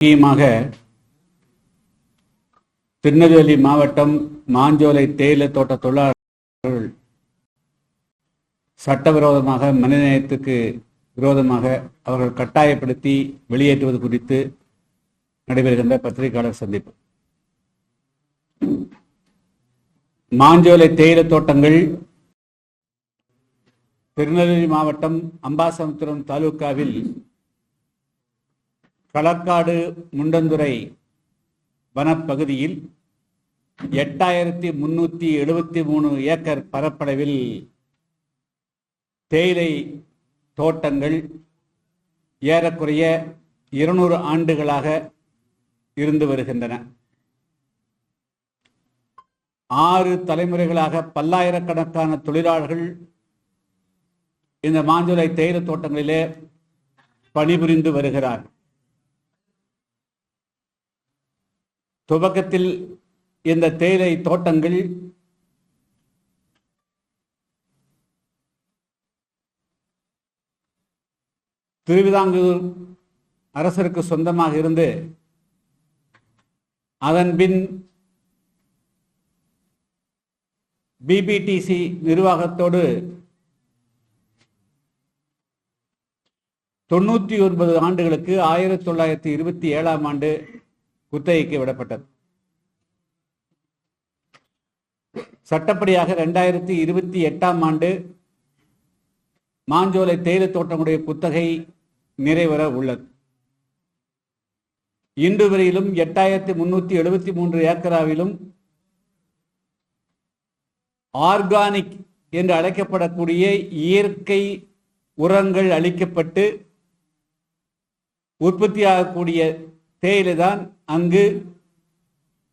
முக்கியமாக திருநெல்வேலி மாவட்டம் மாஞ்சோலை தேயிலை தோட்ட தொழிலாளர்கள் சட்டவிரோதமாக மனிதநேயத்துக்கு விரோதமாக அவர்கள் கட்டாயப்படுத்தி வெளியேற்றுவது குறித்து நடைபெறுகின்ற பத்திரிகையாளர் சந்திப்பு. மாஞ்சோலை தேயிலை தோட்டங்கள் திருநெல்வேலி மாவட்டம் அம்பாசமுத்திரம் தாலுகாவில் களக்காடு முண்டந்துறை வனப்பகுதியில் எட்டாயிரத்தி முன்னூத்தி எழுபத்தி மூணு ஏக்கர் பரப்பளவில் தேயிலை தோட்டங்கள் ஏறக்குறைய இருநூறு ஆண்டுகளாக இருந்து வருகின்றன. ஆறு தலைமுறைகளாக பல்லாயிரக்கணக்கான தொழிலாளர்கள் இந்த மாஞ்சோலை தேயிலை தோட்டங்களிலே பணிபுரிந்து வருகிறார்கள். துவக்கத்தில் இந்த தேயிலை தோட்டங்கள் திருவிதாங்கூர் அரசருக்கு சொந்தமாக இருந்து அதன் பின் பிபிடிசி நிர்வாகத்தோடு தொண்ணூத்தி ஒன்பது ஆண்டுகளுக்கு ஆயிரத்தி தொள்ளாயிரத்தி இருபத்தி ஏழாம் ஆண்டு குத்தகைக்கு விடப்பட்டது. சட்டப்படியாக ரெண்டாயிரத்தி இருபத்தி எட்டாம் ஆண்டு மாஞ்சோலை தேயிலை தோட்டமுடைய குத்தகை நிறைவர உள்ளது. இன்று வரையிலும் எட்டாயிரத்தி முன்னூத்தி எழுபத்தி மூன்று ஏக்கராவிலும் ஆர்கானிக் என்று அழைக்கப்படக்கூடிய இயற்கை உரங்கள் அளிக்கப்பட்டு உற்பத்தியாகக்கூடிய தேயிலை தான் அங்கு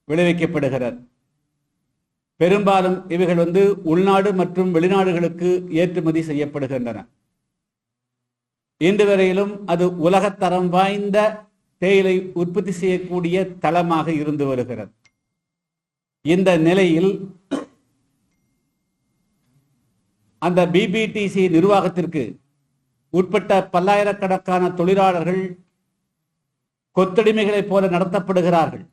விளைவிக்கப்படுகிறது. பெரும்பாலும் இவைகள் வந்து உள்நாடு மற்றும் வெளிநாடுகளுக்கு ஏற்றுமதி செய்யப்படுகின்றன. இன்று வரையிலும் அது உலகத்தரம் வாய்ந்த தேயிலை உற்பத்தி செய்யக்கூடிய தளமாக இருந்து வருகிறது. இந்த நிலையில் அந்த பிபிடிசி நிர்வாகத்திற்கு உட்பட்ட பல்லாயிரக்கணக்கான தொழிலாளர்கள் கொத்தடிமைகளைப் போல நடத்தப்படுகிறார்கள்.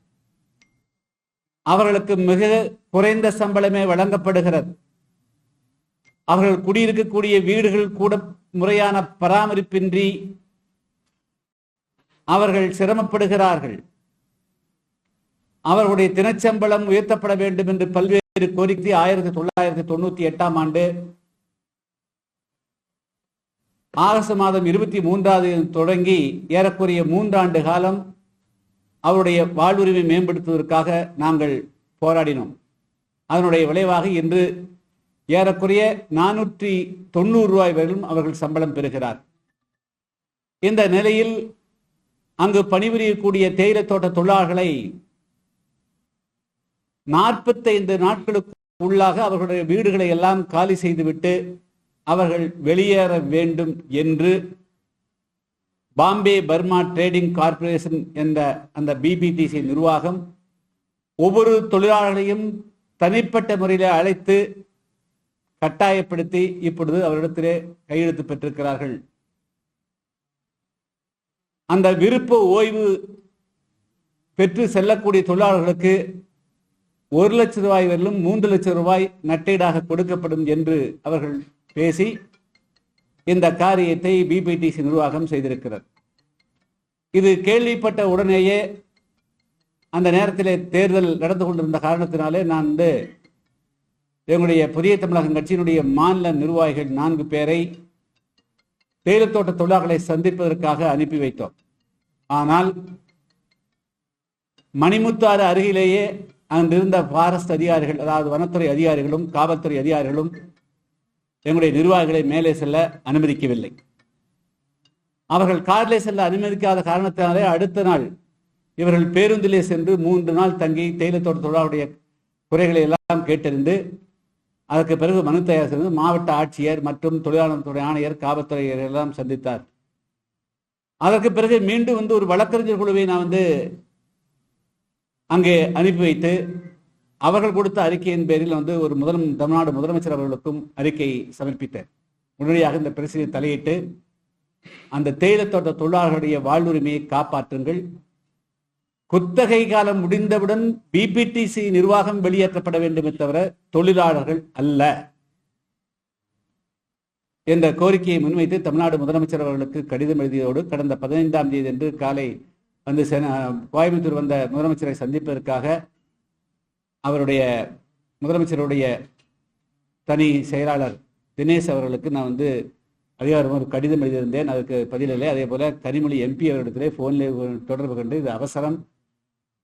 அவர்களுக்கு மிக குறைந்த சம்பளமே வழங்கப்படுகிறது. அவர்கள் குடியிருக்கக்கூடிய வீடுகள் கூட முறையான பராமரிப்பின்றி அவர்கள் சிரமப்படுகிறார்கள். அவர்களுடைய தினச்சம்பளம் உயர்த்தப்பட வேண்டும் என்று பல்வேறு கோரிக்கை ஆயிரத்தி தொள்ளாயிரத்தி தொண்ணூத்தி எட்டாம் ஆண்டு ஆகஸ்ட் மாதம் இருபத்தி மூன்றாவது தொடங்கி ஏறக்குறைய மூன்றாண்டு காலம் அவருடைய வாழ்வுரிமை மேம்படுத்துவதற்காக நாங்கள் போராடினோம். அதனுடைய விளைவாக இன்று ஏறக்குறைய நானூற்றி தொண்ணூறு ரூபாய் வரையிலும் அவர்கள் சம்பளம் பெறுகிறார். இந்த நிலையில் அங்கு பணிபுரியக்கூடிய தேயிலை தோட்ட தொழிலாளர்களை நாற்பத்தைந்து நாட்களுக்கு உள்ளாக அவர்களுடைய வீடுகளை எல்லாம் காலி செய்துவிட்டு அவர்கள் வெளியேற வேண்டும் என்று பாம்பே பர்மா ட்ரேடிங் கார்ப்பரேஷன் என்ற அந்த பிபிடிசி நிர்வாகம் ஒவ்வொரு தொழிலாளர்களையும் தனிப்பட்ட முறையில் அழைத்து கட்டாயப்படுத்தி இப்பொழுது அவரிடத்திலே கையெழுத்து பெற்றிருக்கிறார்கள். அந்த விருப்ப ஓய்வு பெற்று செல்லக்கூடிய தொழிலாளர்களுக்கு ஒரு லட்சம் ரூபாய் வரையிலும் மூன்று லட்சம் ரூபாய் நட்டீடாக கொடுக்கப்படும் என்று அவர்கள் பேசி இந்த காரியத்தை பிபிடிசி நிர்வாகம் செய்திருக்கிறது. இது கேள்விப்பட்ட உடனேயே அந்த நேரத்திலே தேர்தல் நடந்து கொண்டிருந்த காரணத்தினாலே நான் வந்து எங்களுடைய புதிய தமிழகம் கட்சியினுடைய மாநில நிர்வாகிகள் நான்கு பேரை தேயிலத்தோட்ட தொழிலாளர்களை சந்திப்பதற்காக அனுப்பி வைத்தோம். ஆனால் மணிமுத்தாறு அருகிலேயே அங்கிருந்த ஃபாரஸ்ட் அதிகாரிகள் அதாவது வனத்துறை அதிகாரிகளும் காவல்துறை அதிகாரிகளும் எங்களுடைய நிர்வாகிகளை மேலே செல்ல அனுமதிக்கவில்லை. அவர்கள் காரிலே செல்ல அனுமதிக்காத காரணத்தினாலே அடுத்த நாள் இவர்கள் பேருந்திலே சென்று மூன்று நாள் தங்கி தேயிலத்தோட்ட தொழிலாளருடைய குறைகளை எல்லாம் கேட்டறிந்து அதற்கு பிறகு மனு தயார் செய்து மாவட்ட ஆட்சியர் மற்றும் தொழிலாளர் துறை ஆணையர் காவல்துறை எல்லாம் சந்தித்தார். அதற்கு பிறகு மீண்டும் வந்து ஒரு வழக்கறிஞர் குழுவை நான் வந்து அங்கே அனுப்பி வைத்து அவர்கள் கொடுத்த அறிக்கையின் பேரில் வந்து ஒரு முதல் தமிழ்நாடு முதலமைச்சர் அவர்களுக்கும் அறிக்கை சமர்ப்பித்தேன். உடனடியாக இந்த பிரச்சனையை தலையிட்டு அந்த தேயிலை தோட்ட தொழிலாளர்களுடைய வாழ்வுரிமையை காப்பாற்றுங்கள். குத்தகை காலம் முடிந்தவுடன் பிபிடிசி நிர்வாகம் வெளியேற்றப்பட வேண்டுமே தவிர தொழிலாளர்கள் அல்ல என்ற கோரிக்கையை முன்வைத்து தமிழ்நாடு முதலமைச்சர் அவர்களுக்கு கடிதம் எழுதியதோடு கடந்த பதினைந்தாம் தேதி அன்று காலை வந்து கோயம்புத்தூர் வந்த முதலமைச்சரை சந்திப்பதற்காக அவருடைய முதலமைச்சருடைய தனி செயலாளர் தினேஷ் அவர்களுக்கு நான் வந்து அதிகாரம் ஒரு கடிதம் எழுதியிருந்தேன். அதுக்கு பதிலில்லை அதே போல கனிமொழி எம்பி அவரிடத்திலே ஃபோனில் தொடர்பு கண்டு இது அவசரம்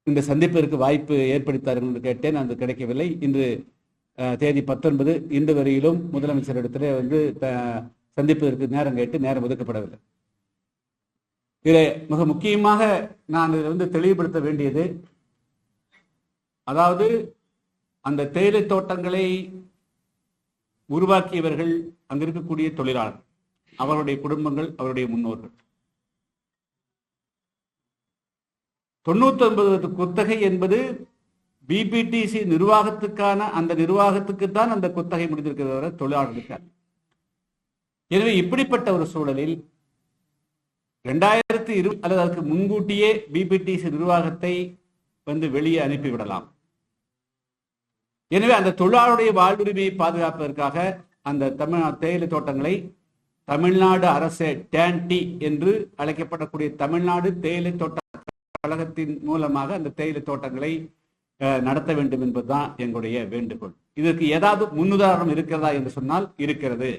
இந்த சந்திப்பிற்கு வாய்ப்பு ஏற்படுத்தார்கள் என்று கேட்டேன். அது கிடைக்கவில்லை. இன்று தேதி பத்தொன்பது. இன்று வரையிலும் முதலமைச்சரிடத்திலே வந்து சந்திப்பதற்கு நேரம் கேட்டு நேரம் ஒதுக்கப்படவில்லை. இதில் மிக முக்கியமாக நான் இதில் வந்து தெளிவுபடுத்த வேண்டியது அதாவது அந்த தேயிலை தோட்டங்களை உருவாக்கியவர்கள் அங்க இருக்கக்கூடிய தொழிலாளர் அவருடைய குடும்பங்கள் அவருடைய முன்னோர்கள். தொண்ணூத்தி ஒன்பது குத்தகை என்பது பிபிடிசி நிர்வாகத்துக்கான அந்த நிர்வாகத்துக்கு தான் அந்த குத்தகை முடிந்திருக்கிறத தொழிலாளர்களுக்கு எனவே இப்படிப்பட்ட ஒரு சூழலில் ரெண்டாயிரத்தி இரு அல்லது அதற்கு முன்கூட்டியே பிபிடிசி நிர்வாகத்தை வந்து வெளியே அனுப்பிவிடலாம். எனவே அந்த தொழிலாளருடைய வாழ்வுரிமையை பாதுகாப்பதற்காக அந்த தமிழ் தேயிலை தோட்டங்களை தமிழ்நாடு அரசு டேன்டி என்று அழைக்கப்படக்கூடிய தமிழ்நாடு தேயிலை தோட்ட கழகத்தின் மூலமாக அந்த தேயிலை தோட்டங்களை நடத்த வேண்டும் என்பதுதான் எங்களுடைய வேண்டுகோள். இதற்கு ஏதாவது முன்னுதாரணம் இருக்கிறதா என்று சொன்னால் இருக்கிறது.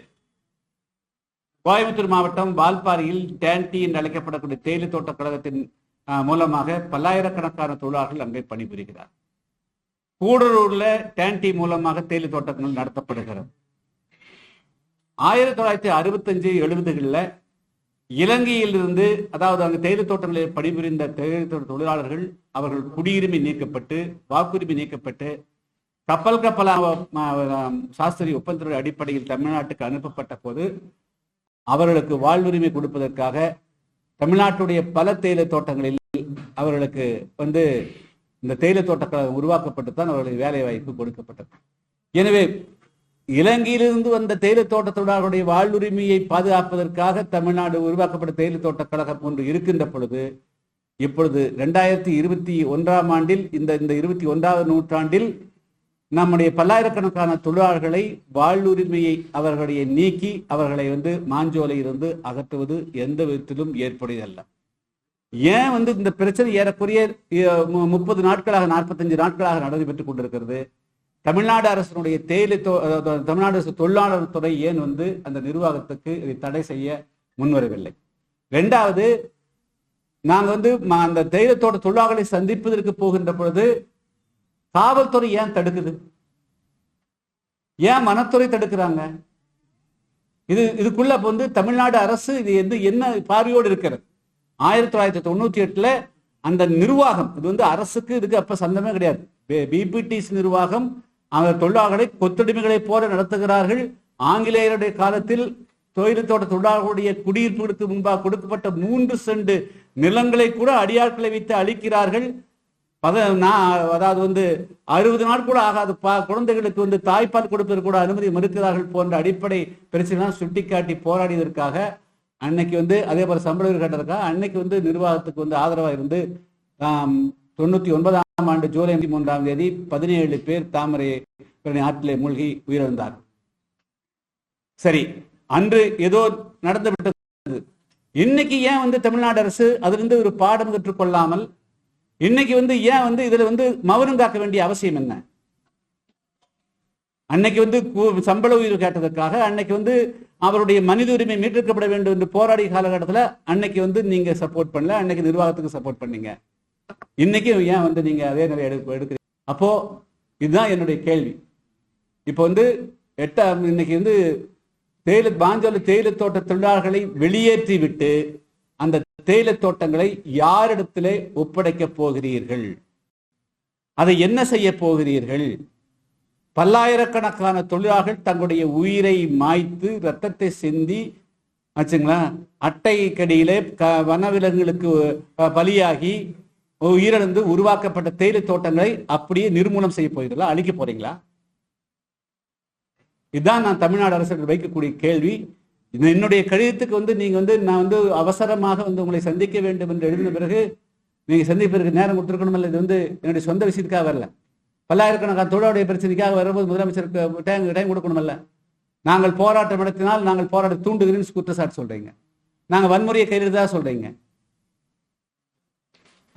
கோயம்புத்தூர் மாவட்டம் வால்பாரியில் டேன்டி என்று அழைக்கப்படக்கூடிய தேயிலை தோட்ட கழகத்தின் மூலமாக பல்லாயிரக்கணக்கான தொழிலாளர்கள் அங்கே பணிபுரிகிறார் கூடலூர்ல டேன்டி மூலமாக தேயிலை தோட்டங்கள் நடத்தப்படுகிறது. ஆயிரத்தி தொள்ளாயிரத்தி அறுபத்தஞ்சு எழுபதுகளில் இலங்கையிலிருந்து அதாவது அங்கு தேயிலை தோட்டங்களில் பணிபுரிந்த தேயிலை தோட்ட தொழிலாளர்கள் அவர்கள் குடியுரிமை நீக்கப்பட்டு வாக்குரிமை நீக்கப்பட்டு கப்பல் கப்பலாக சாஸ்திரி ஒப்பந்தத்தின் அடிப்படையில் தமிழ்நாட்டுக்கு அனுப்பப்பட்ட போது அவர்களுக்கு வாழ்வுரிமை கொடுப்பதற்காக தமிழ்நாட்டுடைய பல தேயிலை தோட்டங்களில் அவர்களுக்கு வந்து இந்த தேயிலை தோட்டக்கழகம் உருவாக்கப்பட்டு தான் அவர்களுக்கு வேலை வாய்ப்பு கொடுக்கப்பட்டது. எனவே இலங்கையிலிருந்து வந்த தேயிலை தோட்ட தொழிலாளர்களுடைய வாழ்வுரிமையை பாதுகாப்பதற்காக தமிழ்நாடு உருவாக்கப்பட்ட தேயிலை தோட்ட கழகம் ஒன்று இருக்கின்ற பொழுது இப்பொழுது ரெண்டாயிரத்தி இருபத்தி ஒன்றாம் ஆண்டில் இந்த இந்த இருபத்தி ஒன்றாவது நூற்றாண்டில் நம்முடைய பல்லாயிரக்கணக்கான தொழிலாளர்களை வாழ்வுரிமையை அவர்களுடைய நீக்கி அவர்களை வந்து மாஞ்சோலையிலிருந்து அகற்றுவது எந்த விதத்திலும் ஏற்புடையதல்ல. ஏன் வந்து இந்த பிரச்சனை ஏறக்குறைய மு- முப்பது நாட்களாக நாற்பத்தஞ்சு நாட்களாக நடைபெற்றுக் கொண்டிருக்கிறது. தமிழ்நாடு அரசினுடைய தேயிலை தமிழ்நாடு அரசு தொழிலாளர் துறை ஏன் வந்து அந்த நிர்வாகத்துக்கு இதை தடை செய்ய முன்வரவில்லை? ரெண்டாவது நாங்கள் வந்து அந்த தேயிலை தொழிலாளர்களை சந்திப்பதற்கு போகின்ற பொழுது காவல்துறை ஏன் தடுக்குது? ஏன் மனத்துறை தடுக்கிறாங்க? இது இதுக்குள்ள வந்து தமிழ்நாடு அரசு இது வந்து என்ன பார்வையோடு இருக்கிறது? ஆயிரத்தி தொள்ளாயிரத்தி தொண்ணூத்தி எட்டுல அந்த நிர்வாகம் இது வந்து அரசுக்கு இதுக்கு அப்ப சந்தமே கிடையாது. பிபிடிஸ் நிர்வாகம் அந்த தொழிலாளர்களை கொத்தடிமைகளை போல நடத்துகிறார்கள். ஆங்கிலேயருடைய காலத்தில் தொழில் தோட்ட தொழிலாளர்களுடைய குடியிருப்புகளுக்கு முன்பாக கொடுக்கப்பட்ட மூன்று செண்டு நிலங்களை கூட அடியாட்களை வைத்து அழிக்கிறார்கள். பத நான் அதாவது வந்து அறுபது நாள் கூட ஆகாது. பா குழந்தைகளுக்கு வந்து தாய்ப்பால் கொடுப்பதற்கு கூட அனுமதி மறுக்கிறார்கள் போன்ற அடிப்படை பிரச்சனைலாம் சுட்டிக்காட்டி போராடியதற்காக அன்னைக்கு வந்து அதே போல சம்பள உயர்வு கேட்டதற்காக அன்னைக்கு வந்து நிர்வாகத்துக்கு வந்து ஆதரவாக இருந்து தொண்ணூத்தி ஒன்பதாம் ஆண்டு ஜூலை மூன்றாம் தேதி பதினேழு பேர் தாமரை ஆற்றிலே மூழ்கி உயிரிழந்தார். சரி அன்று ஏதோ நடந்து விட்டது இன்னைக்கு ஏன் வந்து தமிழ்நாடு அரசு அதிலிருந்து ஒரு பாடம் கற்றுக்கொள்ளாமல் இன்னைக்கு வந்து ஏன் வந்து இதுல வந்து மௌனம் காக்க வேண்டிய அவசியம் என்ன? அன்னைக்கு வந்து சம்பள உயிர் கேட்டதற்காக அன்னைக்கு வந்து அவருடைய மனித உரிமை மீட்டெடுக்கப்பட வேண்டும் என்று போராடிய காலகட்டத்தில் அன்னைக்கு வந்து நீங்க சப்போர்ட் பண்ணல. அன்னைக்கு நிர்வாகத்துக்கு சப்போர்ட் பண்ணீங்க. இன்னைக்கு ஏன் வந்து நீங்க அதே நிலை எடுக்க எடுக்கிறீங்க? அப்போ இதுதான் என்னுடைய கேள்வி. இப்போ வந்து எட்டாம் இன்னைக்கு வந்து தேயிலை பாஞ்சோல தேயிலை தோட்ட தொழிலாளர்களை வெளியேற்றி விட்டு அந்த தேயிலை தோட்டங்களை யாரிடத்திலே ஒப்படைக்க போகிறீர்கள்? அதை என்ன செய்ய போகிறீர்கள்? பல்லாயிரக்கணக்கான தொழிலாளர்கள் தங்களுடைய உயிரை மாய்த்து ரத்தத்தை சிந்தி ஆச்சுங்களா? அட்டை கடியிலே க வனவிலங்குகளுக்கு பலியாகி உயிரிழந்து உருவாக்கப்பட்ட தேயிலை தோட்டங்களை அப்படியே நிர்மூலம் செய்ய போகிறீங்களா அழிக்க போறீங்களா? இதுதான் நான் தமிழ்நாடு அரசு வைக்கக்கூடிய கேள்வி. என்னுடைய கடிதத்துக்கு வந்து நீங்க வந்து நான் வந்து அவசரமாக வந்து உங்களை சந்திக்க வேண்டும் என்று எழுதின பிறகு நீங்க சந்திப்பதற்கு நேரம் கொடுத்துருக்கணும் இது வந்து என்னுடைய சொந்த விஷயத்துக்காக வரல. பல்லாயிரக்கணக்கான தொழிலாளருடைய பிரச்சனைக்காக வரும்போது முதலமைச்சருக்கு டைம் டைம் கொடுக்கணுமல்ல. நாங்கள் போராட்டம் நடத்தினால் நாங்கள் போராட்ட தூண்டுகிறேன்னு குற்றச்சாட்டு சொல்றீங்க. நாங்கள் வன்முறையை கையில சொல்றீங்க.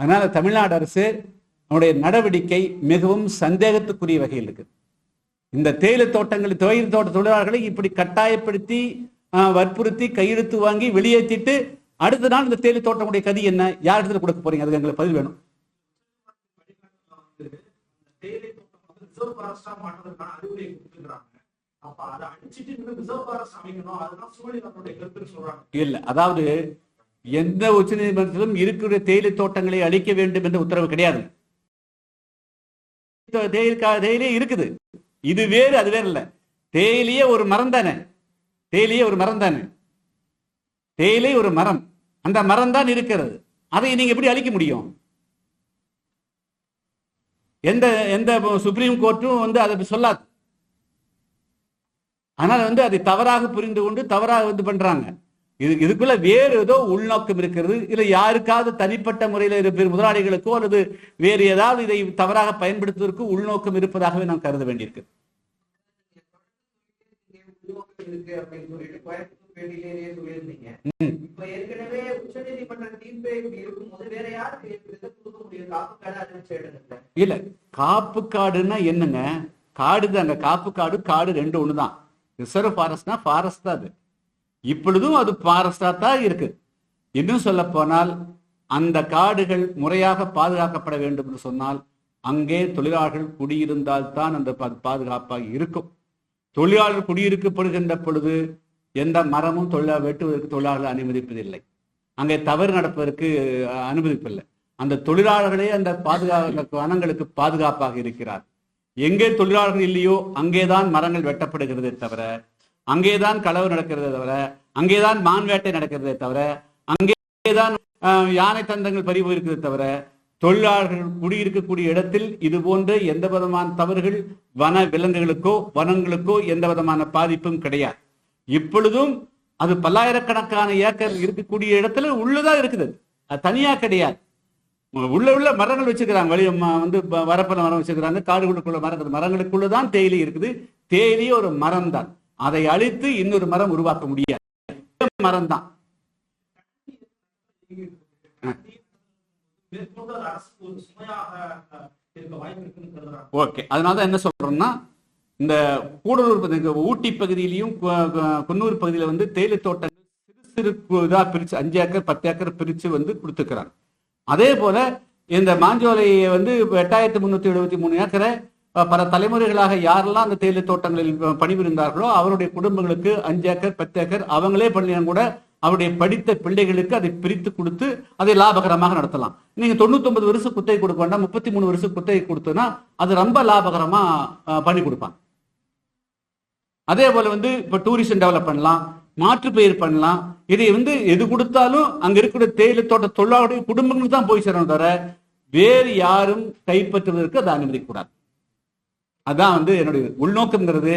அதனால தமிழ்நாடு அரசு அவனுடைய நடவடிக்கை மிகவும் சந்தேகத்துக்குரிய வகையில் இருக்கு. இந்த தேயிலை தோட்டங்களில் தொழில் தோட்ட தொழிலாளர்களை இப்படி கட்டாயப்படுத்தி வற்புறுத்தி கையெழுத்து வாங்கி வெளியேற்றிட்டு அடுத்த நாள் இந்த தேயிலை தோட்டமுடைய கதி என்ன? யார் இடத்துல கொடுக்க போறீங்க? அதுக்கு எங்களுக்கு பதில் வேணும். தேயிலை தோட்டம் வந்து ரிசர்வ் ஃபாரஸ்டா மாற்றுறதுக்கான அறிவுரை கொடுத்துருக்காங்க. அப்ப அதை அடிச்சிட்டு இன்னும் ரிசர்வ் ஃபாரஸ்ட் அமைக்கணும். அதெல்லாம் சூழல் நம்மளுடைய கருத்துன்னு சொல்றாங்க. இல்ல அதாவது எந்த உச்ச நீதிமன்றத்திலும் இருக்கிற தேயிலை தோட்டங்களை அழிக்க வேண்டும் என்ற உத்தரவு கிடையாது. தேயிலே இருக்குது. இது வேறு அது வேற இல்ல தேயிலையே ஒரு மரம் தானே? தேயிலையே ஒரு மரம் தானே? தேயிலை ஒரு மரம். அந்த மரம் தான் இருக்கிறது. அதை நீங்க எப்படி அழிக்க முடியும்? எந்த எந்த சுப்ரீம் கோர்ட்டும் வந்து அதை சொல்லாது. ஆனால் வந்து அதை தவறாக புரிந்து கொண்டு தவறாக வந்து பண்றாங்க. இது இதுக்குள்ள வேறு ஏதோ உள்நோக்கம் இருக்கிறது. இல்லை யாருக்காவது தனிப்பட்ட முறையில் இருக்கிற முதலாளிகளுக்கோ அல்லது வேறு ஏதாவது இதை தவறாக பயன்படுத்துவதற்கு உள்நோக்கம் இருப்பதாகவே நாம் கருத வேண்டியிருக்கு சொல்லியிருந்தீங்க. இப்ப ஏற்கனவே தீர்ப்பே இப்படி வேற யாருக்கு கொடுக்க முடியும்? காப்பு அறிவிச்ச இல்ல காப்பு காடுன்னா என்னங்க? காடு தாங்க. காப்பு காடு காடு ரெண்டு ஒண்ணுதான். ரிசர்வ் ஃபாரஸ்ட்னா ஃபாரஸ்ட் தான் அது. இப்பொழுதும் அது ஃபாரஸ்டா தான் இருக்கு. இன்னும் சொல்ல போனால் அந்த காடுகள் முறையாக பாதுகாக்கப்பட வேண்டும் என்று சொன்னால் அங்கே தொழிலாளர்கள் குடியிருந்தால் தான் அந்த பாதுகாப்பாக இருக்கும். தொழிலாளர் குடியிருக்கப்படுகின்ற பொழுது எந்த மரமும் தொழிலா வெட்டுவதற்கு தொழிலாளர்கள் அனுமதிப்பதில்லை. அங்கே தவறு நடப்பதற்கு அனுமதிப்பில்லை. அந்த தொழிலாளர்களே அந்த பாதுகாப்பு வனங்களுக்கு பாதுகாப்பாக இருக்கிறார். எங்கே தொழிலாளர்கள் இல்லையோ அங்கேதான் மரங்கள் வெட்டப்படுகிறதே தவிர அங்கேதான் களவு நடக்கிறதே தவிர அங்கேதான் மான் வேட்டை நடக்கிறதே தவிர அங்கேதான் யானை தந்தங்கள் பறிவு இருக்கிறதே தவிர தொழிலாளர்கள் குடியிருக்கக்கூடிய இடத்தில் இது போன்ற எந்த விதமான தவறுகள் வன விலங்குகளுக்கோ வனங்களுக்கோ எந்த விதமான பாதிப்பும் கிடையாது. இப்பொழுதும் அது பல்லாயிரக்கணக்கான ஏக்கர் இருக்கக்கூடிய இடத்துல உள்ளதா இருக்குது. அது தனியா கிடையாது. உள்ள உள்ள மரங்கள் வச்சிருக்கிறாங்க. வெளிய வந்து வரப்புல மரம் வச்சிருக்கிறாங்க. காடுகளுக்குள்ள மரம் மரங்களுக்குள்ள தான் தேயிலை இருக்குது. தேயிலையே ஒரு மரம் தான் அதை அழித்து இன்னொரு மரம் உருவாக்க முடியாது. மரம் தான் ஓகே. அதனால தான் என்ன சொல்றோம்னா இந்த கூடலூர் பகுதி, ஊட்டி பகுதியிலையும் குன்னூர் பகுதியில வந்து தேயிலை தோட்டங்கள் சிறு சிறு இதாக பிரிச்சு அஞ்சு ஏக்கர் பத்து ஏக்கர் பிரிச்சு வந்து கொடுத்துக்கிறாங்க அதே போல இந்த மாஞ்சோலையை வந்து எட்டாயிரத்தி முன்னூத்தி எழுபத்தி மூணு ஏக்கரை பல தலைமுறைகளாக யாரெல்லாம் அந்த தேயிலை தோட்டங்களில் பணிபுரிந்தார்களோ அவருடைய குடும்பங்களுக்கு அஞ்சு ஏக்கர் பத்து ஏக்கர் அவங்களே பண்ணினா கூட அவருடைய படித்த பிள்ளைகளுக்கு அதை பிரித்து கொடுத்து அதை லாபகரமாக நடத்தலாம். நீங்க தொண்ணூத்தொன்பது வருஷம் குத்தகை கொடுக்க வேண்டாம் முப்பத்தி மூணு வருஷம் குத்தகை கொடுத்தோன்னா அது ரொம்ப லாபகரமா பண்ணி கொடுப்பாங்க. அதே போல வந்து இப்ப டூரிசம் டெவலப் பண்ணலாம் மாற்றுப்பயிர் பண்ணலாம். இதை வந்து எது கொடுத்தாலும் அங்க இருக்கிற தேயிலை தோட்ட தொழிலாளருடைய குடும்பங்களுக்கு தான் போய் சேரணும் தவிர வேறு யாரும் கைப்பற்றுவதற்கு அதை கூடாது அதான் வந்து என்னுடைய உள்நோக்கம்ங்கிறது.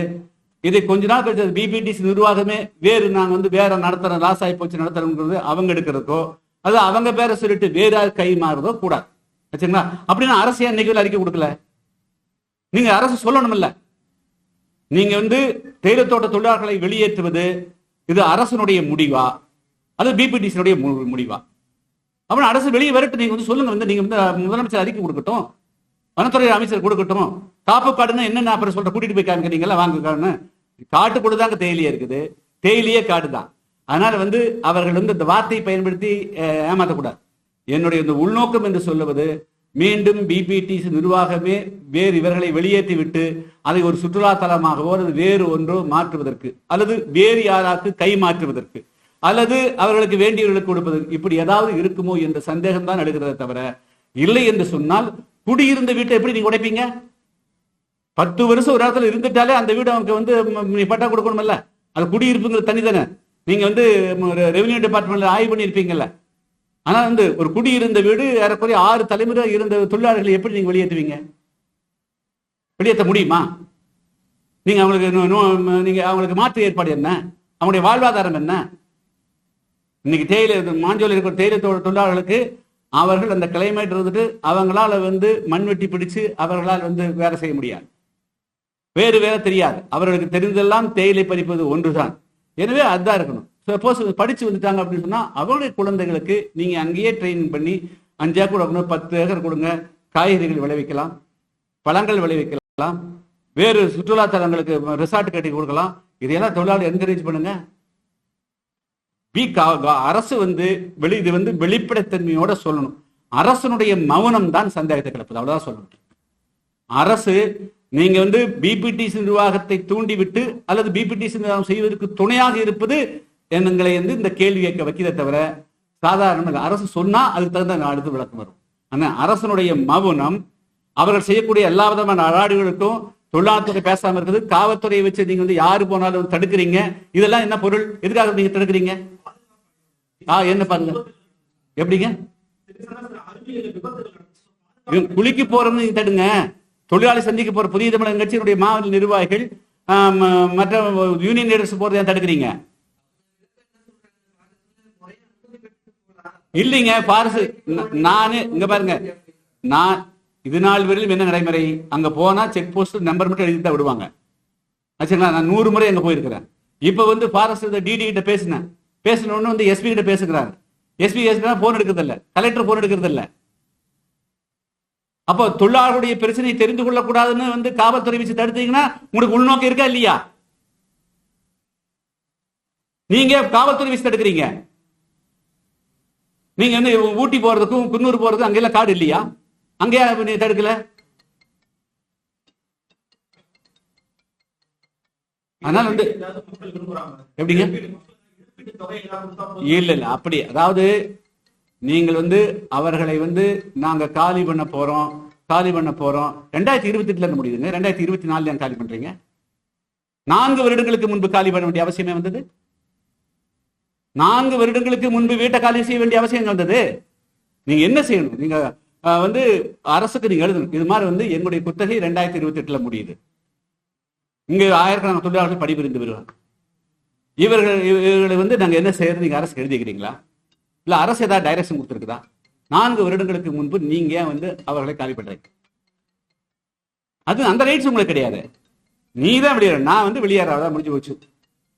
இதை கொஞ்ச நாள் கழிச்சது பிபிடிசி நிர்வாகமே வேறு நாங்க வந்து வேற நடத்துறோம் லாஸ் ஆகி போச்சு நடத்துறோங்கிறது அவங்க எடுக்கிறதுக்கோ அது அவங்க பேரை சொல்லிட்டு வேற யார் கை மாறுறதோ கூடாது. சரிங்களா அப்படின்னா அரசு ஏன் இன்னைக்கு அறிக்கை கொடுக்கல? நீங்க அரசு சொல்லணும்ல நீங்க வந்து தேயிலை தோட்ட தொழிலாளர்களை வெளியேற்றுவது இது அரசனுடைய முடிவா? அது பிபிடிசினுடைய முடிவா? அப்புறம் அரசு வெளியே வரட்டு நீங்க வந்து சொல்லுங்க வந்து நீங்க வந்து முதலமைச்சர் அறிக்கை கொடுக்கட்டும் வனத்துறை அமைச்சர் கொடுக்கட்டும் காப்பு என்னென்ன அப்புறம் சொல்ற கூட்டிட்டு போய் காமிக்கிறீங்களா வாங்க காடுன்னு. தான் தேயிலையே இருக்குது. தேயிலையே காடு தான். அதனால வந்து அவர்கள் வந்து இந்த வார்த்தையை பயன்படுத்தி ஏமாற்றக்கூடாது என்னுடைய இந்த உள்நோக்கம் என்று சொல்லுவது மீண்டும் பிபிடிசி நிர்வாகமே வேறு இவர்களை வெளியேற்றிவிட்டு அதை ஒரு சுற்றுலா தலமாகவோ அல்லது வேறு ஒன்றோ மாற்றுவதற்கு அல்லது வேறு யாராக்கு கை மாற்றுவதற்கு அல்லது அவர்களுக்கு வேண்டியவர்களுக்கு கொடுப்பதற்கு இப்படி ஏதாவது இருக்குமோ என்ற சந்தேகம் தான் எடுக்கிறத தவிர இல்லை என்று சொன்னால் குடியிருந்த வீட்டை எப்படி நீங்க உடைப்பீங்க? பத்து வருஷம் ஒரு இடத்துல இருந்துட்டாலே அந்த வீடு அவனுக்கு வந்து நீ பட்டா கொடுக்கணும்ல அது குடியிருப்புங்கிறது தனி தானே நீங்க வந்து ரெவென்யூ டிபார்ட்மெண்ட்ல ஆய்வு பண்ணியிருப்பீங்கல்ல. ஆனா வந்து ஒரு குடியிருந்த வீடு ஏறக்குறைய ஆறு தலைமுறை இருந்த தொழிலாளர்களை எப்படி நீங்க வெளியேற்றுவீங்க? வெளியேற்ற முடியுமா? நீங்க அவங்களுக்கு நீங்க அவங்களுக்கு மாற்று ஏற்பாடு என்ன? அவங்களுடைய வாழ்வாதாரம் என்ன? இன்னைக்கு தேயிலை மாஞ்சோல இருக்கிற தேயிலை தொழிலாளர்களுக்கு அவர்கள் அந்த கிளைமேட் இருந்துட்டு அவங்களால வந்து மண் வெட்டி பிடிச்சு அவர்களால் வந்து வேலை செய்ய முடியாது. வேறு வேலை தெரியாது. அவர்களுக்கு தெரிந்தெல்லாம் தேயிலை பறிப்பது ஒன்றுதான். எனவே அதுதான் இருக்கணும். சப்போஸ் படிச்சு வந்துட்டாங்க அப்படின்னு சொன்னா அவங்களுடைய குழந்தைகளுக்கு நீங்க அங்கேயே ட்ரெயின் பண்ணி அஞ்சு ஏக்கர் கொடுக்கணும் பத்து ஏக்கர் கொடுங்க காய்கறிகள் விளைவிக்கலாம் பழங்கள் விளைவிக்கலாம் வேறு சுற்றுலா தலங்களுக்கு ரிசார்ட் கட்டி கொடுக்கலாம். இதையெல்லாம் தொழிலாளர் என்கரேஜ் பண்ணுங்க. பி அரசு வந்து வெளி இது வந்து வெளிப்படைத்தன்மையோட சொல்லணும். அரசனுடைய மௌனம் தான் சந்தேகத்தை கிளப்புது. அவ்வளவுதான் சொல்லணும். அரசு நீங்க வந்து பிபிடிசி நிர்வாகத்தை தூண்டிவிட்டு அல்லது பிபிடிசி நிர்வாகம் செய்வதற்கு துணையாக இருப்பது எங்களை வந்து இந்த கேள்வி கேட்க வைக்கிறத தவிர சாதாரண அரசு சொன்னா அதுக்கு தகுந்த அடுத்து விளக்கம் வரும். ஆனா அரசனுடைய மவுனம் அவர்கள் செய்யக்கூடிய எல்லா விதமான அடாடுகளுக்கும் தொழிலாளத்துறை பேசாம இருக்குது காவல்துறையை வச்சு நீங்க வந்து யாரு போனாலும் தடுக்கிறீங்க இதெல்லாம் என்ன பொருள்? எதுக்காக நீங்க தடுக்கிறீங்க? ஆ என்ன பாருங்க. எப்படிங்க? இவங்க குளிக்க போறோம்னு நீங்க தடுங்க. தொழிலாளி சந்திக்க போற புதிய தமிழக கட்சியினுடைய மாவட்ட நிர்வாகிகள் மற்ற யூனியன் லீடர்ஸ் போறதை தடுக்கிறீங்க? இல்லைங்க பாரசு நானு இங்க பாருங்க. நான் இது நாள் வரையிலும் என்ன நடைமுறை? அங்க போனா செக் போஸ்ட் நம்பர் மட்டும் எழுதி தான் விடுவாங்க. ஆச்சுங்களா? நான் நூறு முறை அங்க போயிருக்கிறேன். இப்ப வந்து ஃபாரஸ்ட் டிடி கிட்ட பேசினேன். பேசினோன்னு வந்து எஸ்பி கிட்ட பேசுகிறாங்க எஸ்பி எஸ்பி போன் எடுக்கிறது இல்ல கலெக்டர் போன் எடுக்கிறது இல்ல அப்போ தொழிலாளர்களுடைய பிரச்சனையை தெரிந்து கொள்ளக்கூடாதுன்னு வந்து காவல்துறை வச்சு தடுத்தீங்கன்னா உங்களுக்கு உள்நோக்கம் இருக்கா இல்லையா? நீங்க காவல்துறை வச்சு தடுக்கிறீங்க. நீங்க வந்து ஊட்டி போறதுக்கும் குன்னூர் போறதுக்கும் அங்கெல்லாம் காடு இல்லையா? அங்கேயா நீ தடுக்கல? அதனால வந்து எப்படிங்க? இல்ல இல்ல அப்படி அதாவது நீங்கள் வந்து அவர்களை வந்து நாங்க காலி பண்ண போறோம் காலி பண்ண போறோம். ரெண்டாயிரத்தி இருபத்தி எட்டுல இருந்து முடியுதுங்க. ரெண்டாயிரத்தி இருபத்தி நாலுல காலி பண்றீங்க. நான்கு வருடங்களுக்கு முன்பு காலி பண்ண வேண்டிய அவசியமே வந்தது? நான்கு வருடங்களுக்கு முன்பு வீட்டை காலி செய்ய வேண்டிய அவசியம் வந்தது? நீங்க என்ன செய்யணும்? நீங்க வந்து அரசுக்கு நீங்க எழுதணும். இது மாதிரி வந்து என்னுடைய குத்தகை ரெண்டாயிரத்தி இருபத்தி எட்டுல முடியுது. இங்க ஆயிரக்கணக்கான தொழிலாளர்கள் பணிபுரிந்து வருவாங்க இவர்கள் இவர்களை வந்து நாங்க என்ன செய்யறது? நீங்க அரசுக்கு எழுதிக்கிறீங்களா? இல்ல அரசு ஏதாவது டைரக்ஷன் கொடுத்துருக்குதா? நான்கு வருடங்களுக்கு முன்பு நீங்க ஏன் வந்து அவர்களை காலி பண்றீங்க? அது அந்த ரைட்ஸ் உங்களுக்கு கிடையாது. நீ தான் வெளியேற நான் வந்து வெளியேறாதான் முடிஞ்சு போச்சு.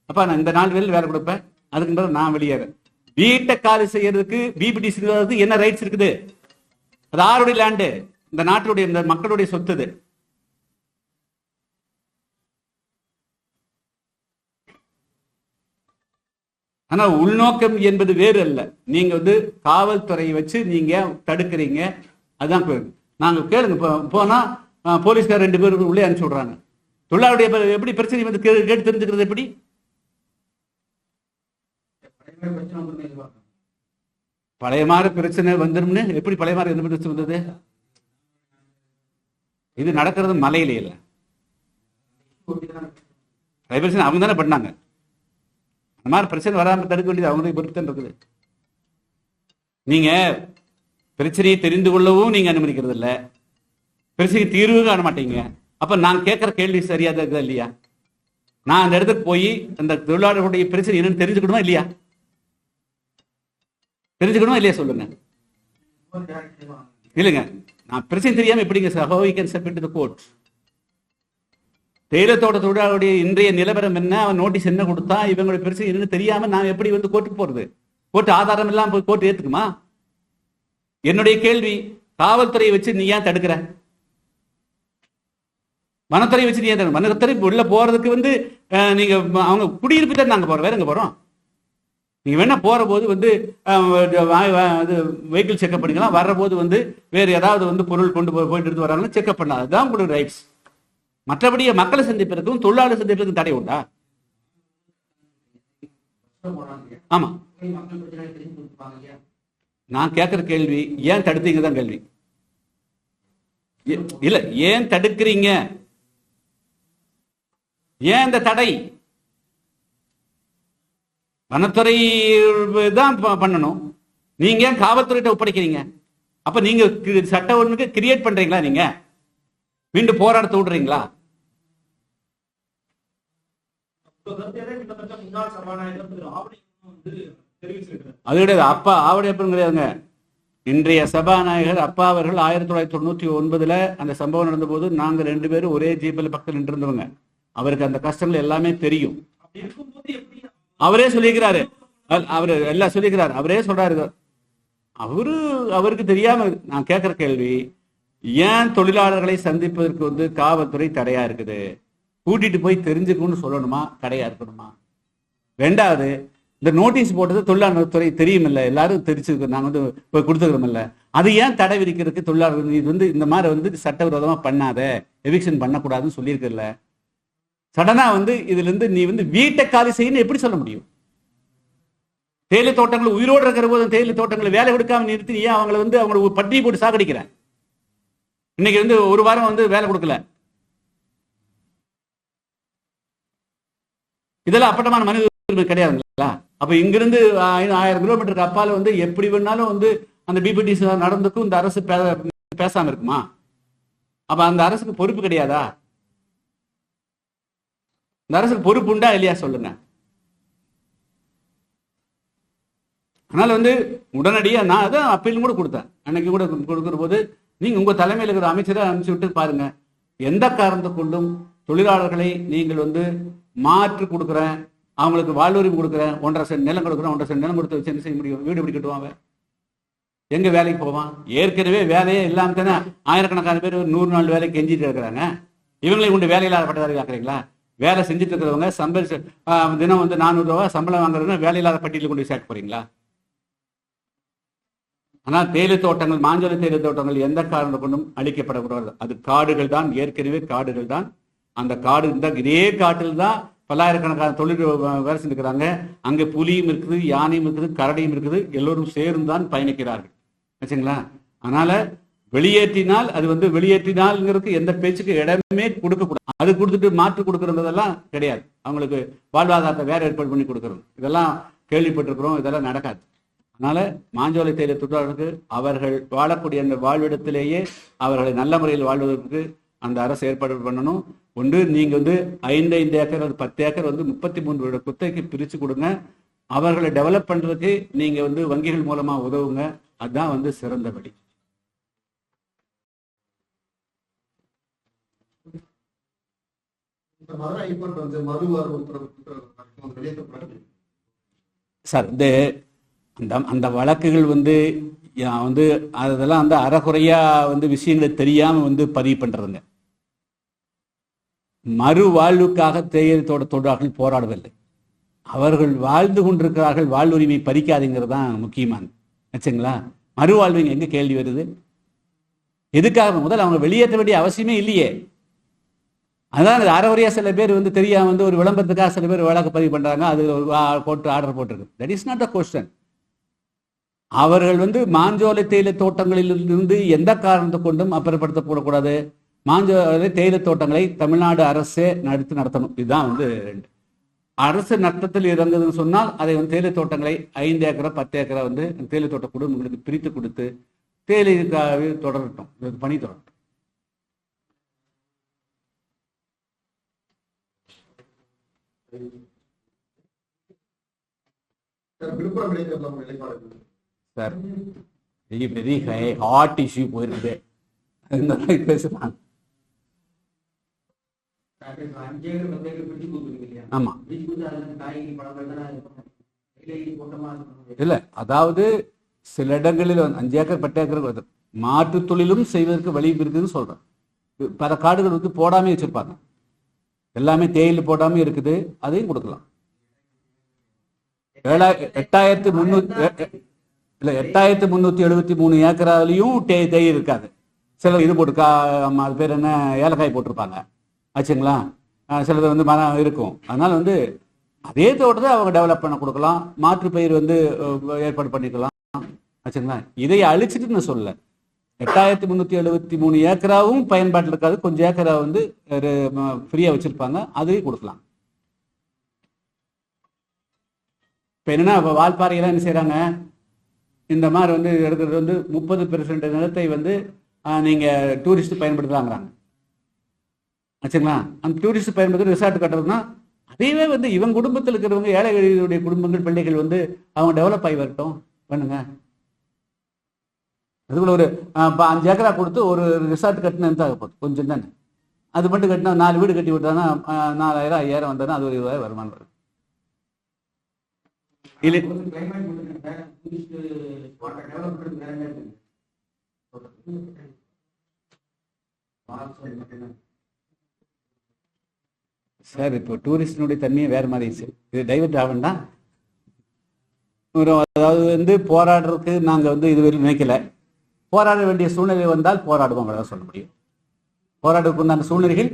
அப்ப நான் இந்த நாலு வேலை வேலை கொடுப்பேன். அதுக்கு பிறகு நான் வெளியேறேன். வீட்டை காலி செய்யறதுக்கு பிபிடி என்ன ரைட்ஸ் இருக்குது? அது ஆருடைய லேண்டு இந்த நாட்டுடைய இந்த மக்களுடைய சொத்து இது. ஆனா உள்நோக்கம் என்பது வேறு அல்ல. நீங்க வந்து காவல்துறையை வச்சு நீங்க தடுக்கிறீங்க. அதுதான் நாங்க கேளுங்க. போனா போலீஸ்கார் ரெண்டு பேருக்கு உள்ளே அனுப்பிச்சு விடுறாங்க. தொழிலாளருடைய எப்படி பிரச்சனை வந்து கேட்டு தெரிஞ்சுக்கிறது எப்படி? பழைய மாதிரி பிரச்சனை வந்துரும்னு எப்படி பழைய மாதிரி எந்த பிரச்சனை வந்தது? இது நடக்கிறது மலையில இல்ல பழைய பிரச்சனை அவங்க தானே பண்ணாங்க. அந்த மாதிரி பிரச்சனை வராம தடுக்க வேண்டியது அவங்களுடைய பொறுப்பு தான் இருக்குது. நீங்க பிரச்சனையை தெரிந்து கொள்ளவும் நீங்க அனுமதிக்கிறது இல்ல. பிரச்சனை தீர்வு காண மாட்டீங்க. அப்ப நான் கேட்கிற கேள்வி சரியா இருக்குதா இல்லையா? நான் அந்த இடத்துக்கு போய் அந்த தொழிலாளர்களுடைய பிரச்சனை என்னன்னு தெரிஞ்சுக்கணுமா இல்லையா? தெரிஞ்சுக்கணுமா இல்லையா சொல்லுங்க. இல்லைங்க. நான் பிரச்சனை தெரியாம எப்படிங்க சார் ஹோ கேன் சப்மிட் த கோர்ட் தேயிலை தோட்ட தொழிலாளருடைய இன்றைய நிலவரம் என்ன? அவன் நோட்டீஸ் என்ன கொடுத்தா? இவங்களுடைய பிரச்சனை என்னன்னு தெரியாம நான் எப்படி வந்து கோர்ட்டுக்கு போறது? கோர்ட் ஆதாரம் எல்லாம் போய் கோர்ட் ஏத்துக்குமா? என்னுடைய கேள்வி காவல்துறையை வச்சு நீ ஏன் தடுக்கிற? வனத்துறை வச்சு நீ ஏன் தடுக்க வனத்துறை உள்ள போறதுக்கு வந்து நீங்க அவங்க குடியிருப்பு தான் நாங்க போறோம். வேற எங்க போறோம்? நீங்க வேணா போற போது வந்து வெஹிக்கிள் செக்அப் பண்ணிக்கலாம். வர்ற போது வந்து வேற ஏதாவது வந்து பொருள் கொண்டு போய் போயிட்டு எடுத்து வராங்கன்னா செக்அப் பண்ணலாம். அதுதான் உங்களோட ரைட்ஸ் மற்றபடி மக்களை சந்திப்பதற்கும் தொழிலாளர் சந்திப்பதற்கும் தடை உண்டா? ஆமா. நான் கேட்கிற கேள்வி ஏன் தடுத்தீங்க தான் கேள்வி. இல்ல ஏன் தடுக்கிறீங்க? ஏன் இந்த தடை? வனத்துறை தான் பண்ணணும். நீங்க ஏன் காவல்துறையிட்ட ஒப்படைக்கிறீங்க? அப்ப நீங்க சட்ட ஒண்ணுக்கு கிரியேட் பண்றீங்களா நீங்க? மீண்டும் போராட்டத்தை விடுறீங்களா? அது கிடையாது. அப்பா ஆவடி அப்பன் கிடையாதுங்க. இன்றைய சபாநாயகர் அப்பா அவர்கள் ஆயிரத்தி தொள்ளாயிரத்தி தொண்ணூத்தி ஒன்பதுல அந்த சம்பவம் நடந்த போது நாங்க ரெண்டு பேரும் ஒரே ஜீப்பில் பக்கத்தில் நின்றிருந்தவங்க. அவருக்கு அந்த கஷ்டங்கள் எல்லாமே தெரியும். இருக்கும்போது எப்படி அவரே சொல்லிக்கிறாரு அவரு எல்லாம் சொல்லிக்கிறாரு அவரே சொல்றாரு அவரு அவருக்கு தெரியாம நான் கேட்கிற கேள்வி ஏன் தொழிலாளர்களை சந்திப்பதற்கு வந்து காவல்துறை தடையா இருக்குது? கூட்டிட்டு போய் தெரிஞ்சுக்கணும்னு சொல்லணுமா? தடையா இருக்கணுமா? ரெண்டாவது இந்த நோட்டீஸ் போட்டது தொழிலாளர் துறை தெரியுமில்ல. எல்லாரும் தெரிச்சு நாங்கள் வந்து போய் கொடுத்துக்கிறோமில்ல. அது ஏன் தடை விதிக்கிறதுக்கு தொழிலாளர்கள் இது வந்து இந்த மாதிரி வந்து சட்டவிரோதமாக பண்ணாத எவிக்ஷன் பண்ணக்கூடாதுன்னு சொல்லியிருக்கல சடனா வந்து இதுல இருந்து நீ வந்து வீட்டை காலி செய்யணும் எப்படி சொல்ல முடியும்? தேயிலை தோட்டங்கள் உயிரோடு இருக்கிற போது தேயிலை தோட்டங்களை வேலை கொடுக்காம நிறுத்தி நீ ஏன் அவங்களை வந்து அவங்களை பட்டினி போட்டு சாகடிக்கிறேன் இன்னைக்கு வந்து ஒரு வாரம் வந்து வேலை கொடுக்கல. இதெல்லாம் அப்பட்டமான மனித உரிமை கிடையாதுங்களா? அப்ப இங்கிருந்து ஆயிரம் ஆயிரம் கிலோமீட்டருக்கு அப்பால வந்து எப்படி வேணாலும் வந்து அந்த பிபிடிசி நடந்துக்கும் இந்த அரசு பேசாம இருக்குமா? அப்ப அந்த அரசுக்கு பொறுப்பு கிடையாதா? இந்த அரசுக்கு பொறுப்பு உண்டா இல்லையா சொல்லுங்க. அதனால வந்து உடனடியா நான் அதான் அப்பீல் கூட கொடுத்தேன். அன்னைக்கு கூட கொடுக்கிற போது நீங்க உங்க தலைமையில் இருக்கிற அமைச்சரை அனுப்பிச்சு விட்டு பாருங்க. எந்த காரணத்தை கொண்டும் தொழிலாளர்களை நீங்கள் வந்து மாற்றி கொடுக்குறேன் அவங்களுக்கு வாழ்வுரிமை கொடுக்குறேன் ஒன்றரை சென்ட் நிலம் கொடுக்குறேன் ஒன்றரை சென்ட் நிலம் கொடுத்து வச்சு என்ன செய்ய முடியும்? வீடு எப்படி கட்டுவாங்க. எங்கே எங்க வேலைக்கு போவான்? ஏற்கனவே வேலையே இல்லாம தானே ஆயிரக்கணக்கான பேர் ஒரு நூறு நாள் வேலைக்கு கெஞ்சிட்டு இருக்கிறாங்க. இவங்களை கொண்டு வேலையில்லாத பட்டதாரி ஆக்குறீங்களா வேலை செஞ்சுட்டு இருக்கிறவங்க சம்பள தினம் வந்து நானூறு ரூபா சம்பளம் வேலை வேலையில்லாத பட்டியலில் கொண்டு சேர்க்க போறீங்களா? ஆனால் தேயிலை தோட்டங்கள் மாஞ்சோலை தேயிலை தோட்டங்கள் எந்த காரணம் கொண்டும் அழிக்கப்படக்கூடாது. அது காடுகள் தான் ஏற்கனவே காடுகள் தான். அந்த காடு இந்த இதே காட்டில் தான் பல்லாயிரக்கணக்கான தொழில் வேலை செஞ்சுக்கிறாங்க. அங்கே புலியும் இருக்குது யானையும் இருக்குது கரடியும் இருக்குது. எல்லோரும் சேர்ந்து தான் பயணிக்கிறார்கள். வச்சுங்களா அதனால வெளியேற்றினால் அது வந்து வெளியேற்றினால்ங்கிறதுக்கு எந்த பேச்சுக்கு இடமே கொடுக்கக்கூடாது. அது கொடுத்துட்டு மாற்று கொடுக்கறதெல்லாம் கிடையாது. அவங்களுக்கு வாழ்வாதாரத்தை வேற ஏற்பாடு பண்ணி கொடுக்கறது. இதெல்லாம் கேள்விப்பட்டிருக்கிறோம். இதெல்லாம் நடக்காது. அதனால மாஞ்சோலை தேயிலை தொழிலாளர்களுக்கு அவர்கள் வாழக்கூடிய அந்த வாழ்விடத்திலேயே அவர்களை நல்ல முறையில் வாழ்வதற்கு அந்த அரசு ஏற்பாடு பண்ணணும். ஒன்று நீங்க வந்து ஐந்து ஐந்து ஏக்கர் அது பத்து ஏக்கர் வந்து முப்பத்தி மூன்று வருட குத்தகைக்கு பிரிச்சு கொடுங்க. அவர்களை டெவலப் பண்றதுக்கு நீங்க வந்து வங்கிகள் மூலமா உதவுங்க. அதுதான் வந்து சிறந்த வழி மதுரை ஹைகோர்ட் வந்து உத்தரவு சார் இந்த அந்த அந்த வழக்குகள் வந்து வந்து அதெல்லாம் வந்து அறகுறையா வந்து விஷயங்களை தெரியாம வந்து பதிவு பண்றதுங்க. மறுவாழ்வுக்காக வாழ்வுக்காக தோட்ட தொழிலாளர்கள் போராடவில்லை. அவர்கள் வாழ்ந்து கொண்டிருக்கிறார்கள் வாழ்வுரிமை பறிக்காதுங்கிறது தான் முக்கியமானது வச்சுங்களா மறுவாழ்வு எங்க கேள்வி வருது? எதுக்காக? முதல்ல அவங்க வெளியேற்ற வேண்டிய அவசியமே இல்லையே. அதான் இது அறகுறையா சில பேர் வந்து தெரியாம வந்து ஒரு விளம்பரத்துக்காக சில பேர் வழக்கு பதிவு பண்றாங்க. அது ஒரு போட்டு ஆர்டர் போட்டிருக்கு. That is not a question அவர்கள் வந்து மாஞ்சோலை தேயிலை தோட்டங்களில் இருந்து எந்த காரணத்தை கொண்டும் அப்புறப்படுத்தப்படக்கூடாது. மாஞ்சோலை தேயிலை தோட்டங்களை தமிழ்நாடு அரசே நடத்தி நடத்தணும். இதுதான் வந்து ரெண்டு. அரசு நட்டத்தில் இறங்குதுன்னு சொன்னால் அதை வந்து தேயிலை தோட்டங்களை ஐந்து ஏக்கரா பத்து ஏக்கரா வந்து தேயிலை தோட்ட குடும்பங்களுக்கு பிரித்து கொடுத்து தேயிலை தொடரட்டும். இது பணி தொடரட்டும் சார், விழுப்புரம் இளைஞர்கள் உங்க நிலைப்பாடு sir very very high hot issue போயிருக்குது இந்த மாதிரி பேசலாம் அஞ்சு ஏக்கர் பத்து ஏக்கர் பிரிச்சு கொடுக்குறீங்க இல்லையா ஆமா பிரிச்சு சார் பெரிய காய்கறி பழங்கள் தானே இருக்கும் இலைக்கு கூட்டமா ஆமா. இல்ல அதாவது சில இடங்களில் வந்து அஞ்சு ஏக்கர் பத்து ஏக்கர் வருது. தொழிலும் செய்வதற்கு வழி இருக்குதுன்னு சொல்றேன். பல காடுகள் வந்து போடாமே வச்சிருப்பாங்க. எல்லாமே தேயிலை போடாம இருக்குது அதையும் கொடுக்கலாம். ஏழாய் எட்டாயிரத்தி முன்னூத்தி இல்ல எட்டாயிரத்தி முன்னூத்தி எழுபத்தி மூணு ஏக்கராலையும் தே தேயிலை இருக்காது. சில இது போட்டு கா அது பேர் என்ன ஏலக்காய் போட்டிருப்பாங்க. ஆச்சுங்களா? ஆஹ் சிலது வந்து மரம் இருக்கும். அதனால வந்து அதே தோட்டத்தை அவங்க டெவலப் பண்ண கொடுக்கலாம். மாற்று பயிர் வந்து ஏற்பாடு பண்ணிக்கலாம். ஆச்சுங்களா? இதை அழிச்சிட்டு நான் சொல்லலை. எட்டாயிரத்தி முந்நூற்றி எழுபத்தி மூணு ஏக்கராவும் பயன்பாட்டில் இருக்காது. கொஞ்சம் ஏக்கரா வந்து ஃப்ரீயாக வச்சுருப்பாங்க. அதையும் கொடுக்கலாம். இப்போ என்னன்னா இப்போ வால்பாறையெல்லாம் என்ன செய்கிறாங்க இந்த மாதிரி வந்து எடுக்கிறது வந்து முப்பது பெர்சன்ட் நிலத்தை வந்து ஆஹ், நீங்க டூரிஸ்ட் பயன்படுத்தலாங்கிறாங்க. ஆச்சுங்களா? அந்த டூரிஸ்ட் பயன்படுத்தி ரிசார்ட் கட்டுறதுனா அதையவே வந்து இவங்க குடும்பத்தில் இருக்கிறவங்க ஏழைகளுடைய குடும்பங்கள் பிள்ளைகள் வந்து அவங்க டெவலப் ஆகி வரட்டும். பண்ணுங்க. அதுக்குள்ள ஒரு அஹ், ப- அஞ்சு ஏக்கரா கொடுத்து ஒரு ரிசார்ட் கட்டினா ஆக போகுது? கொஞ்சம் தானே. அது மட்டும் கட்டினா நாலு வீடு கட்டி விட்டானா நாலாயிரம் ஐயாயிரம் வந்தானா அது ஒரு இருபதாயிரம் வருமானம் வரும். இல்லை. சார் இப்போ டூரிஸ்டினுடைய தன்மையே வேற மாதிரி இது டைவர்ட் ஆகண்டா அதாவது வந்து போராடுறதுக்கு நாங்கள் வந்து இதுவரை நினைக்கல. போராட வேண்டிய சூழ்நிலை வந்தால் போராடுவோம் சொல்ல முடியும். போராடுறதுக்கு உண்டான சூழ்நிலைகள்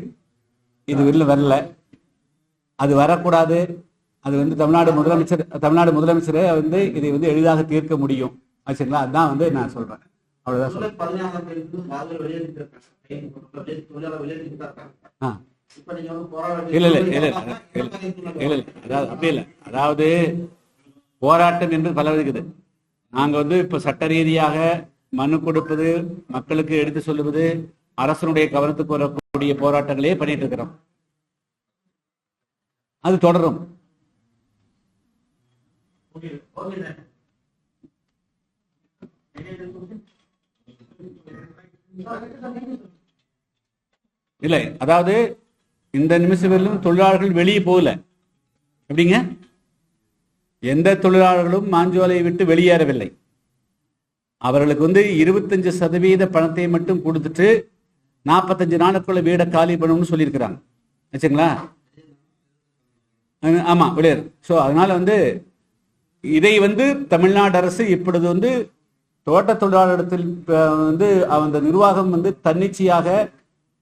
இதுவரையிலும் வரல. அது வரக்கூடாது. அது வந்து தமிழ்நாடு முதலமைச்சர் தமிழ்நாடு முதலமைச்சரை வந்து இதை வந்து எளிதாக தீர்க்க முடியும். ஆச்சுங்களா அதுதான் வந்து நான் சொல்றேன். அவ்வளோதான் சொல்றேன். இல்ல இல்ல இல்ல இல்ல சூழ்நிலை இல்ல இல்ல இல்ல அதாவது அப்படி இல்லை. அதாவது போராட்டம் என்று பல இருக்குது. நாங்க வந்து இப்ப சட்ட ரீதியாக மனு கொடுப்பது மக்களுக்கு எடுத்து சொல்லுவது அரசனுடைய கவனத்துக்கு வரக்கூடிய போராட்டங்களே பண்ணிட்டு இருக்கிறோம். அது தொடரும். இல்லை அதாவது இந்த நிமிஷம் வரையிலும் தொழிலாளர்கள் வெளியே போகல. எப்படிங்க? எந்த தொழிலாளர்களும் மாஞ்சோலையை விட்டு வெளியேறவில்லை. அவர்களுக்கு வந்து இருபத்தஞ்சு சதவீத பணத்தை மட்டும் கொடுத்துட்டு நாற்பத்தஞ்சு நாளுக்குள்ள வீடை காலி பண்ணணும்னு சொல்லியிருக்கிறாங்க. வச்சுங்களா ஆமா வெளியேறு. ஸோ அதனால வந்து இதை வந்து தமிழ்நாடு அரசு இப்பொழுது வந்து தோட்ட தொழிலாளரிடத்தில் வந்து அந்த நிர்வாகம் வந்து தன்னிச்சையாக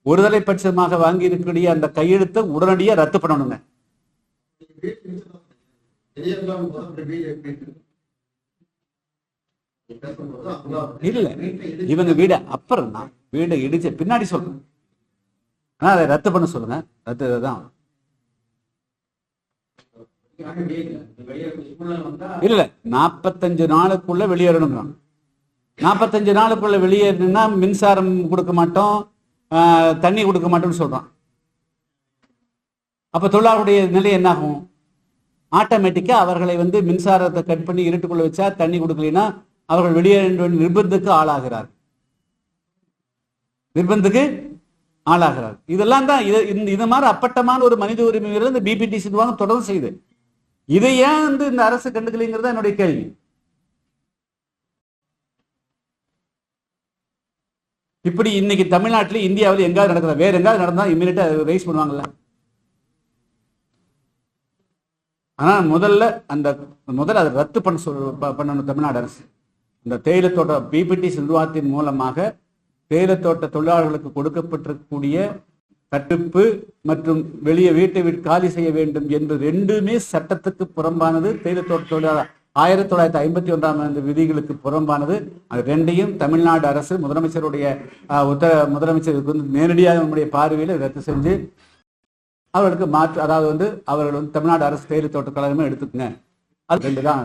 ஒருதலை பட்சமாக வாங்கி இருக்கக்கூடிய அந்த கையெழுத்தை உடனடியாக ரத்து பண்ணணுங்க வெளியேறலாம் போது அப்படி வீடு எப்படி இருக்கு? நீ பேசும்போது அங்கெல்லாம் இல்ல இவங்க வீடு அப்புறம் தான் வீடை இடிச்ச பின்னாடி சொல்றேன். ஆனா அதை ரத்து பண்ண சொல்லுங்க. ரத்து தான். இல்ல நாப்பத்தஞ்சு நாளுக்குள்ள வெளியேறணும் நாற்பத்தஞ்சு நாளுக்குள்ள வெளியேறணும்னா மின்சாரம் கொடுக்க மாட்டோம் ஆஹ், தண்ணி கொடுக்க மாட்டோம்னு சொல்றான். அப்ப தொழிலாளருடைய நிலை என்னாகும்? ஆட்டோமேட்டிக்கா அவர்களை வந்து மின்சாரத்தை கட் பண்ணி இருட்டுக்குள்ள வச்சா தண்ணி கொடுக்கலைன்னா அவர்கள் வெளியேற நிர்பந்தத்துக்கு ஆளாகிறார். நிர்பந்தத்துக்கு ஆளாகிறார். இதெல்லாம் தான் இது இந்த இது மாதிரி அப்பட்டமான ஒரு மனித உரிமை இந்த பிபிடி சிந்துவாங்க தொடர்ந்து செய்யுது. இதை ஏன் வந்து இந்த அரசு கண்டுக்கலைங்கிறது தான் என்னுடைய கேள்வி. இப்படி இன்னைக்கு தமிழ்நாட்டில் இந்தியாவில் எங்காவது நடக்குதா வேற எங்காவது நடந்தா இம்மிடியா ரைஸ் பண்ணுவாங்கல்ல. ஆனா முதல்ல அந்த முதல்ல அதை ரத்து பண்ண சொல் ப- பண்ணணும் தமிழ்நாடு அரசு. இந்த தேயிலை தோட்ட பிபிடி சிந்துவாத்தின் மூலமாக தேயிலை தோட்ட தொழிலாளர்களுக்கு கொடுக்கப்பட்டிருக்கக்கூடிய கட்டுப்பு மற்றும் வெளியே வீட்டை விட்டு காலி செய்ய வேண்டும் என்று ரெண்டுமே சட்டத்துக்கு புறம்பானது. தேயிலை தோட்ட தொழிலாளர் ஆயிரத்தி தொள்ளாயிரத்தி ஐம்பத்தி ஒன்றாம் ஆண்டு விதிகளுக்கு புறம்பானது. அது ரெண்டையும் தமிழ்நாடு அரசு முதலமைச்சருடைய உத்தர முதலமைச்சருக்கு வந்து நேரடியாக நம்முடைய பார்வையில் ரத்து செஞ்சு அவர்களுக்கு மாற்று அதாவது வந்து அவர்கள் வந்து தமிழ்நாடு அரசு தேயிலை தோட்ட கழகமே எடுத்துக்கங்க. அது ரெண்டு தான்